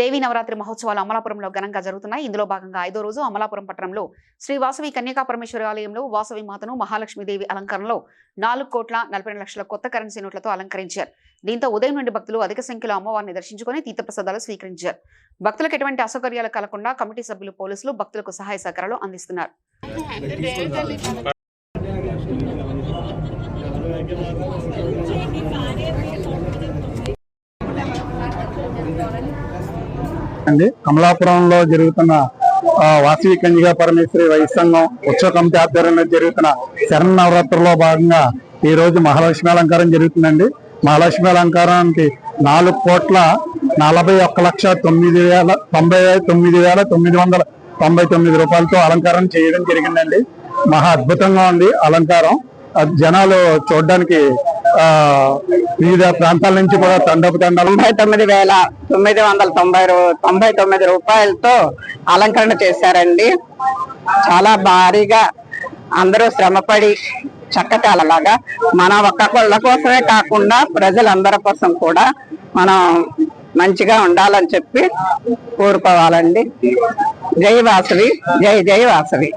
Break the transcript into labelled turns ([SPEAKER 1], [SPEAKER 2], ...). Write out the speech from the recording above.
[SPEAKER 1] దేవీ నవరాత్రి మహోత్సవాలు అమలాపురంలో ఘనంగా జరుగుతున్నాయి ఇందులో భాగంగా ఐదో రోజు అమలాపురం పట్టణంలో శ్రీ వాసవి కన్యకా పరమేశ్వరి ఆలయంలో వాసవి మాతను మహాలక్ష్మీదేవి అలంకరణలో నాలుగు కోట్ల నలభై లక్షల కొత్త కరెన్సీ నోట్లతో అలంకరించారు దీంతో ఉదయం నుండి భక్తులు అధిక సంఖ్యలో అమ్మవారిని దర్శించుకుని తీర్థప్రసాదాలు స్వీకరించారు భక్తులకు ఎటువంటి అసౌకర్యాలు కలగకుండా కమిటీ సభ్యులు పోలీసులు భక్తులకు సహాయ సహకారాలు అందిస్తున్నారు
[SPEAKER 2] అండి కమలాపురంలో జరుగుతున్న వాసవి కన్యగా పరమేశ్వరి వైసంగం ఉత్సవ కమిటీ ఆధ్వర్యంలో జరుగుతున్న శరణ నవరాత్రుల్లో భాగంగా ఈ రోజు మహాలక్ష్మి అలంకారం జరుగుతుందండి మహాలక్ష్మి అలంకారానికి నాలుగు కోట్ల నలభై ఒక్క లక్ష తొమ్మిది వేల తొంభై తొమ్మిది వేల తొమ్మిది వందల తొంభై తొమ్మిది రూపాయలతో అలంకారం చేయడం జరిగిందండి మహా అద్భుతంగా ఉంది అలంకారం జనాలు చూడడానికి వివిధ ప్రాంతాల నుంచి కూడా తండపు తండాలు
[SPEAKER 3] తొంభై తొమ్మిది వేల తొమ్మిది వందల తొంభై తొంభై తొమ్మిది రూపాయలతో అలంకరణ చేశారండి చాలా భారీగా అందరూ శ్రమపడి చక్కటాలలాగా మన ఒక్కొక్కళ్ళ కోసమే కాకుండా ప్రజలందరి కోసం కూడా మనం మంచిగా ఉండాలని చెప్పి కోరుకోవాలండి జై వాసవి జై జై వాసవి